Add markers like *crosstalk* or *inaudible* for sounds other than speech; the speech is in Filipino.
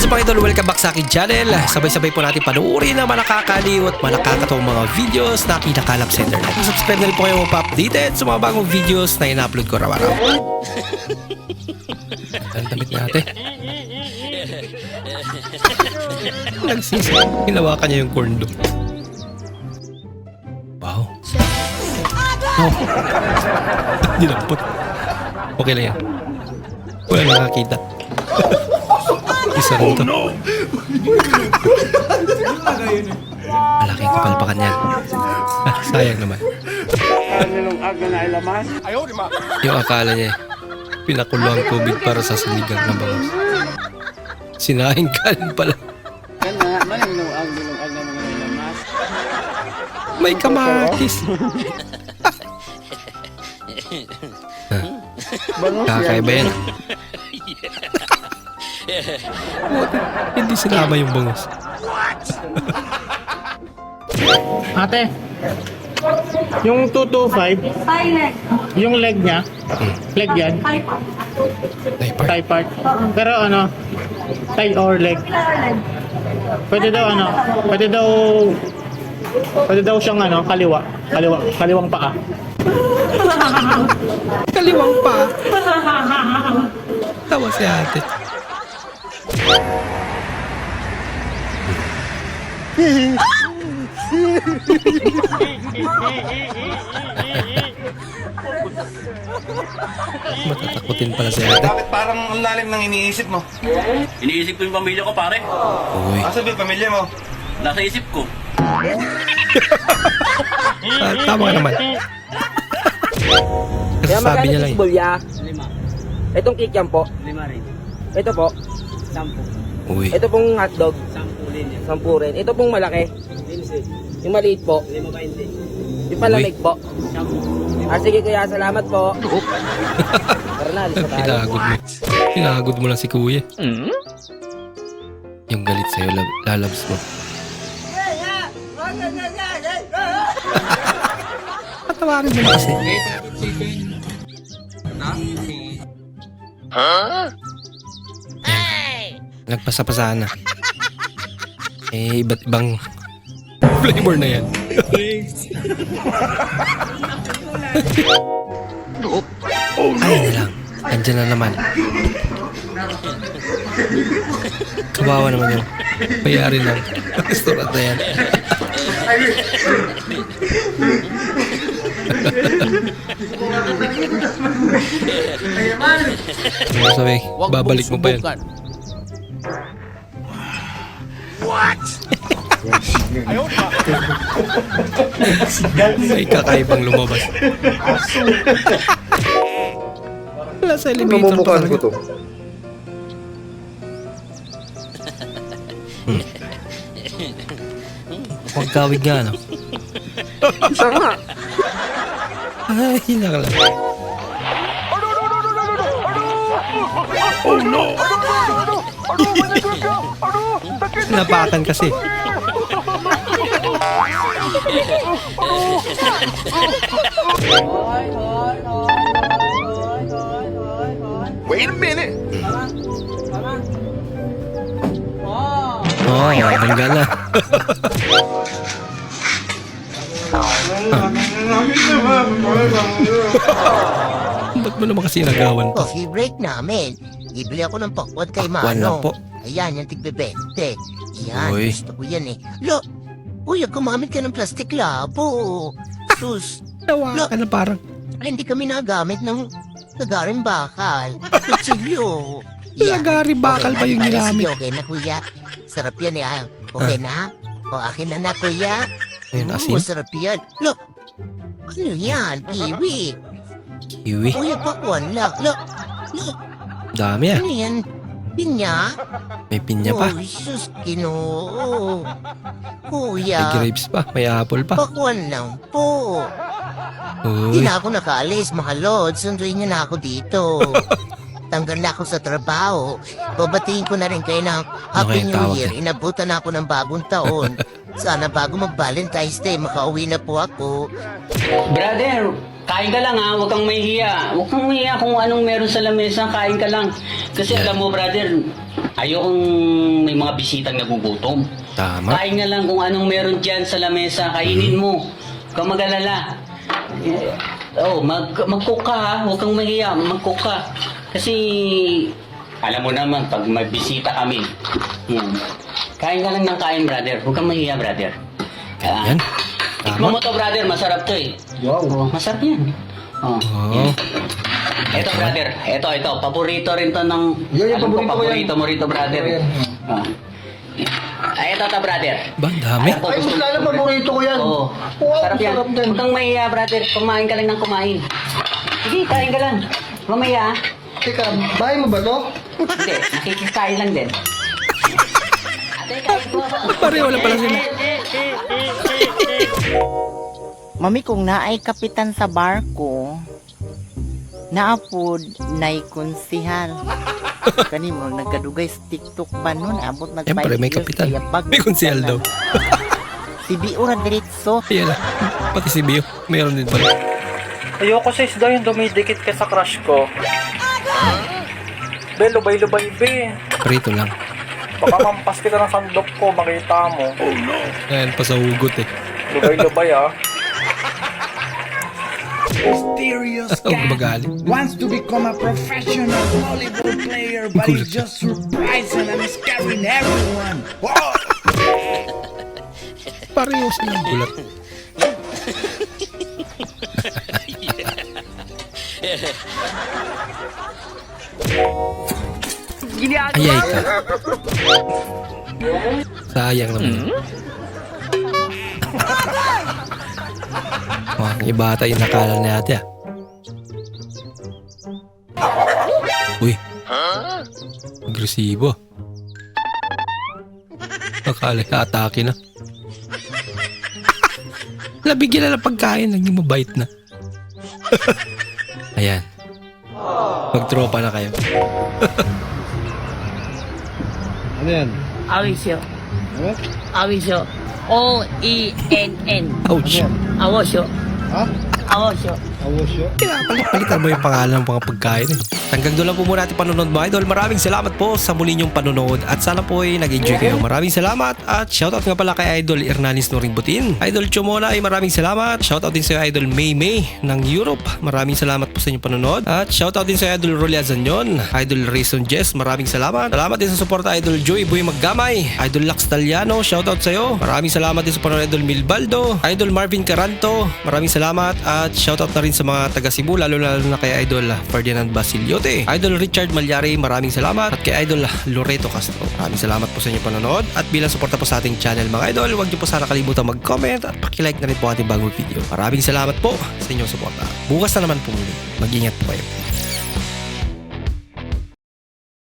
What's up idol? Welcome back sa akin channel. Sabay-sabay po natin panuorin ang mga nakakaliw at mga nakakatawang mga videos na kinakalap sa internet. Subscribe na rin po kayo pa-updated sa mga bagong videos na ina-upload ko araw-araw. *laughs* Ang damit natin. *laughs* Nagsisi. Hinawakan niya yung corn dog. Wow. Oh. *laughs* Dinampot. Okay lang yan. Wala nakakita. Isa rin to. Malaking kapalpakan yan. Ah, *laughs* Sayang naman. Na. Yung akala niya, pinakulo ang tubig para sa sinigang ng bangus. Sinahing kanin pala. Na na. May kamatis. Bangus Kakaiba yan. Buti, Hindi sinama yung bangus. Ate, yung 225, Thai leg. yung leg niya, leg yan, Ay, part. thigh part. Pero ano, thigh or leg. leg. Pwede daw ano, pwede daw, pwede daw siyang ano, kaliwa, kaliwa, kaliwang paa. Kaliwang pa. Tawa si ate. Matatakutin pala si ate. Bakit parang ang lalim ng iniisip mo? Iniisip ko yung pamilya ko, pare. Uy, Asa ba yung pamilya mo? Nasa isip ko. ah, tama ka naman. Kasi sabi niya lang. eh. Bulya. Lima. Itong kikiam po. Lima rin. Ito po. Sampu. Uy, Ito pong hotdog. Sampu din yan. Sampu rin. Ito pong malaki. Linsi. Yung maliit po. Lima ba hindi? Yung palamig po. Sampu. Ah, sige kuya, salamat po. Tara na, alis na tayo. pinagod mo. Pinagod mo lang si kuya. Yung galit sa'yo, lab- lalabs mo. Patawarin mo na kasi. Yan. Nagpasa-pasa na. Eh, iba't ibang flavor na yan. Ay na lang. Andyan na naman. Kawawa naman yung mayari ng restaurant na yan. Ano sabi, babalik mo pa yan. May kakaibang lumabas. Wala sa elevator pa talaga. to. Huwag kawig nga, no? Isa nga. Ay, hilang lang. Napakan kasi. Wait a minute. Oo, oh, bangga na. *laughs* Ba't mo naman kasi nagawan pa? Coffee break namin. Ibili ako ng pakwan kay Pakwan lang po. Ayan, yung tigbe-20. Yan, Uy. gusto ko yan eh. Lo, uy, gumamit ka ng plastic labo. Sus, Tawa ka na parang. ay, hindi kami nagamit ng nagaring bakal. Kutsilyo. *laughs* Lagari bakal na, yung sige, Okay na, kuya. Sarap yan eh. ah. Okay na? O, akin na na, kuya. Ayun, Oo, asin. sarap yan. Lo, ano yan? Kiwi. Kiwi. Kuya, pakwan lang. Lo, lo, Dami ah. ano yan? Pinya? May pinya pa. Oh, sus, kinoo. May Kuya, grapes pa. May apple pa. pakwan lang po. Hindi Uy. na ako nakaalis, mga lord. Sunduin niyo na ako dito. *laughs* tanggal na ako sa trabaho. Babatiin ko na rin kayo ng Happy Okay, New tawag Year. Inabutan na ako ng bagong taon. *laughs* Sana bago mag-Valentine's Day, makauwi na po ako. Brother, kain ka lang ha, huwag kang mahihiya. Huwag kang mahihiya kung anong meron sa lamesa, kain ka lang. Kasi Yeah. alam mo brother, ayokong may mga bisitang nagugutom. Tama. Kain nga lang kung anong meron dyan sa lamesa, kainin mo. Huwag kang mag-alala. Eh, Oh, mag mag-cook ka ha, huwag kang mahihiya, mag-cook ka. Kasi alam mo naman, pag may bisita kami, hmm, kain ka lang ng kain brother, huwag kang mahihiya brother. Ah, Yan. Tikman Tama. mo to brother, masarap to eh. Wow. masarap yan. Oh. Oo. Ito brother, ito, ito, paborito rin to ng... Yan, yung paborito paborito mo rito brother. Ah. Ay, ito to brother. Ba, ang dami. Ko, gusto mo. paborito ko yan. Oo. sarap yan. Huwag kang mahiya brother, kumain ka lang ng kumain. Sige, kain ka lang. Mamaya ah. Teka, bahay mo ba to? Hindi, nakikikain lang din. *laughs* Ate, kain ko. Pareho wala pala sila. Mami, kung naay kapitan sa barko, naapod nay konsihal. *laughs* Kani mo nagkadugay sa TikTok ba nun? Abot nag Siyempre, may kapitan. May konsehal daw. Si Biura diretso. Ayan na. Pati si Bio. Meron din pala. Ayoko sa isda yung dumidikit ka sa crush ko. Be, lubay-lubay, be. Prito lang. Baka mampas kita ng sandok ko, makita mo. Ayan, pa sa hugot eh. Lubay-lubay ah. Mysterious cat wants to become a professional volleyball player, but he's just surprising and scaring everyone. *laughs* Whoa! Pareho silang gulat. Ayay ka. Sayang naman. *laughs* oh, ang iba ata yung nakala ni ate ah. Uy. Agresibo. Akala na atake na. Nabigyan na ng pagkain, naging mabait na. Ayan. Magtropa na kayo. Awisyo. Awisyo. O-E-N-N. Ouch. Awosyo. Ha? Awosyo. Palitan mo yung pangalan ng mga pagkain eh. Hanggang doon lang po muna ating panonood mga idol. Maraming salamat po sa muli niyong panonood at sana po ay nag-enjoy kayo. Maraming salamat at shoutout nga pala kay Idol Hernanis Noring Butin. Idol Chomona ay maraming salamat. Shoutout din sa Idol May May ng Europe. Maraming salamat po sa inyong panonood. At shoutout din sa Idol Rolia Zanyon. Idol Rayson Jess, maraming salamat. Salamat din sa suporta Idol Joy Boy Maggamay. Idol Lax Taliano, shoutout sa iyo. Maraming salamat din sa panonood Idol Milbaldo. Idol Marvin Caranto, maraming salamat. At shoutout na rin sa mga taga Cebu, lalo lalo na kay Idol Ferdinand Basiliote. Idol Richard Malyari, maraming salamat. At kay Idol Loreto Castro, maraming salamat po sa inyong panonood. At bilang suporta po sa ating channel mga idol, huwag niyo po sana kalimutan mag-comment at pakilike na rin po ating bagong video. Maraming salamat po sa inyong suporta. Bukas na naman po muli. Mag-ingat po kayo.